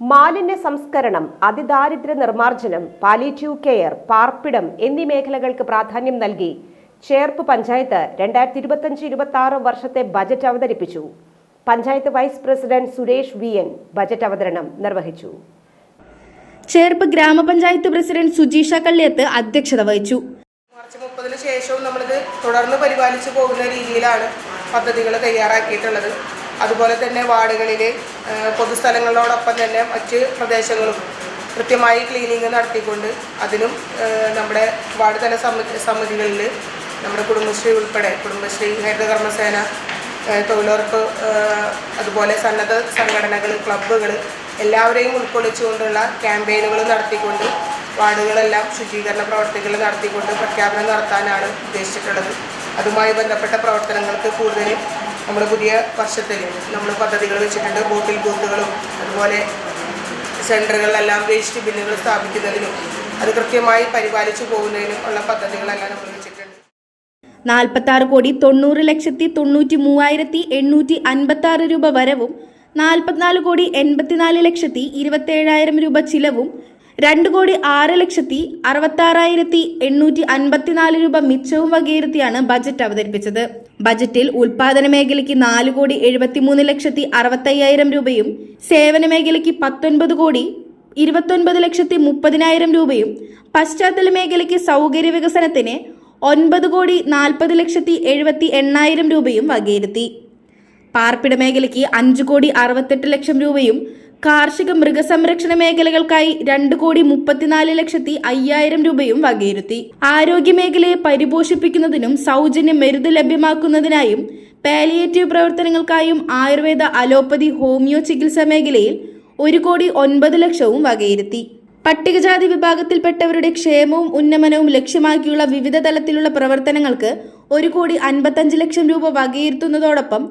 മാലിന്യ സംസ്കരണം അതിദാരിദ്ര്യ നിർമ്മാർജനം palliative care പാർപ്പിടം എന്നീ മേഖലകൾക്ക് പ്രാധാന്യം നൽകി ചേർപ്പ് പഞ്ചായത്ത് രണ്ടായിരത്തി ഇരുപത്തഞ്ച് ഇരുപത്തി ആറ് വർഷത്തെ ബജറ്റ് അവതരിപ്പിച്ചു. Panchayat vice president Suresh V N budget അവതരണം നിർവഹിച്ചു. ചേർപ്പ് ഗ്രാമപഞ്ചായത്ത് പ്രസിഡന്റ് സുജീഷ കള്ളിയത്ത് അധ്യക്ഷത വഹിച്ചു. മാർച്ച് മുപ്പതിന് ശേഷവും നമ്മളിത് തുടർന്ന് പരിപാലിച്ചു പോകുന്ന രീതിയിലാണ് പദ്ധതികൾ തയ്യാറാക്കിയിട്ടുള്ളത്. അതുപോലെ തന്നെ വാർഡുകളിൽ പൊതുസ്ഥലങ്ങളോടൊപ്പം തന്നെ മറ്റ് പ്രദേശങ്ങളും കൃത്യമായി ക്ലീനിങ് നടത്തിക്കൊണ്ട് അതിനും നമ്മുടെ വാർഡ് തല സമിതി സമിതികളിൽ നമ്മുടെ കുടുംബശ്രീ ഉൾപ്പെടെ കുടുംബശ്രീ ഹരിതകർമ്മസേന തൊഴിലുറപ്പ് അതുപോലെ സന്നദ്ധ സംഘടനകൾ ക്ലബ്ബുകൾ എല്ലാവരെയും ഉൾക്കൊള്ളിച്ചുകൊണ്ടുള്ള ക്യാമ്പയിനുകൾ നടത്തിക്കൊണ്ട് വാർഡുകളെല്ലാം ശുചീകരണ പ്രവർത്തികൾ നടത്തിക്കൊണ്ട് പ്രഖ്യാപനം നടത്താനാണ് ഉദ്ദേശിച്ചിട്ടുള്ളത്. അതുമായി ബന്ധപ്പെട്ട പ്രവർത്തനങ്ങൾക്ക് കൂടുതൽ നമ്മൾ പുതിയ വർഷത്തിൽ നമ്മൾ പദ്ധതികൾ വെച്ചിട്ടുണ്ട് ബോട്ടിൽ ബൂത്തുകളും അതുപോലെ സെന്ററുകളിലെല്ലാം വേസ്റ്റ് ബിന്നുകൾ സ്ഥാപിക്കുന്നതിനും അത് കൃത്യമായി പരിപാലിച്ചു പോകുന്നതിനും ഉള്ള പദ്ധതികളെല്ലാം നമ്മൾ വെച്ചിട്ടുണ്ട്. നാൽപ്പത്തി ആറ് കോടി തൊണ്ണൂറ് ലക്ഷത്തി തൊണ്ണൂറ്റി മൂവായിരത്തി എണ്ണൂറ്റി അൻപത്തി ആറ് രൂപ വരവും നാൽപ്പത്തിനാല് കോടി എൺപത്തിനാല് ലക്ഷത്തി ഇരുപത്തി ഏഴായിരം രൂപ ചിലവും രണ്ട് കോടി ആറ് ലക്ഷത്തി അറുപത്തി ആറായിരത്തി എണ്ണൂറ്റി അൻപത്തിനാല് രൂപ മിച്ചവും വകയിരുത്തിയാണ് ബജറ്റ് അവതരിപ്പിച്ചത്. ബജറ്റിൽ ഉൽപാദന മേഖലയ്ക്ക് നാല് കോടി എഴുപത്തിമൂന്ന് ലക്ഷത്തി അറുപത്തയ്യായിരം രൂപയും സേവന മേഖലയ്ക്ക് പത്തൊൻപത് കോടി ഇരുപത്തൊൻപത് ലക്ഷത്തി മുപ്പതിനായിരം രൂപയും പശ്ചാത്തല മേഖലയ്ക്ക് സൗകര്യ വികസനത്തിന് ഒൻപത് കോടി നാൽപ്പത് ലക്ഷത്തി എഴുപത്തി എണ്ണായിരം രൂപയും വകയിരുത്തി. പാർപ്പിട മേഖലയ്ക്ക് അഞ്ചു കോടി അറുപത്തെട്ട് ലക്ഷം രൂപയും കാർഷിക മൃഗസംരക്ഷണ മേഖലകൾക്കായി രണ്ട് കോടി മുപ്പത്തിനാല് ലക്ഷത്തി അയ്യായിരം രൂപയും വകയിരുത്തി. ആരോഗ്യ മേഖലയെ പരിപോഷിപ്പിക്കുന്നതിനും സൗജന്യ മരുന്ന് ലഭ്യമാക്കുന്നതിനായും പാലിയേറ്റീവ് പ്രവർത്തനങ്ങൾക്കായും ആയുർവേദ അലോപ്പതി ഹോമിയോ ചികിത്സാ മേഖലയിൽ ഒരു കോടി ഒൻപത് ലക്ഷവും വകയിരുത്തി. പട്ടികജാതി വിഭാഗത്തിൽപ്പെട്ടവരുടെ ക്ഷേമവും ഉന്നമനവും ലക്ഷ്യമാക്കിയുള്ള വിവിധ തലത്തിലുള്ള പ്രവർത്തനങ്ങൾക്ക് ഒരു കോടി അൻപത്തഞ്ച് ലക്ഷം രൂപ വകയിരുത്തുന്നതോടൊപ്പം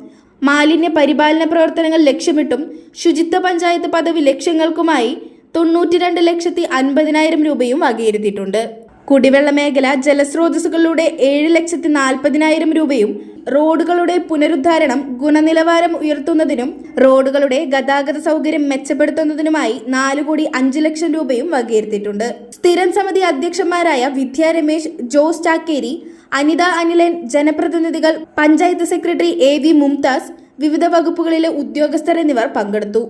മാലിന്യ പരിപാലന പ്രവർത്തനങ്ങൾ ലക്ഷ്യമിട്ടും ശുചിത്വ പഞ്ചായത്ത് പദവി ലക്ഷ്യങ്ങൾക്കുമായി തൊണ്ണൂറ്റിരണ്ട് ലക്ഷത്തി അൻപതിനായിരം രൂപയും വകയിരുത്തിയിട്ടുണ്ട്. കുടിവെള്ള മേഖല ജലസ്രോതസ്സുകളിലൂടെ ഏഴ് ലക്ഷത്തി നാൽപ്പതിനായിരം രൂപയും റോഡുകളുടെ പുനരുദ്ധാരണം ഗുണനിലവാരം ഉയർത്തുന്നതിനും റോഡുകളുടെ ഗതാഗത സൗകര്യം മെച്ചപ്പെടുത്തുന്നതിനുമായി നാല് കോടി അഞ്ച് ലക്ഷം രൂപയും വകയിരുത്തിയിട്ടുണ്ട്. സ്ഥിരം സമിതി അധ്യക്ഷന്മാരായ വിദ്യാ രമേശ് ജോസ് ചാക്കേരി അനിത അനിലൻ ജനപ്രതിനിധികൾ panchayat secretary A V Mumtaz വിവിധ വകുപ്പുകളിലെ ഉദ്യോഗസ്ഥർ എന്നിവർ പങ്കെടുത്തു.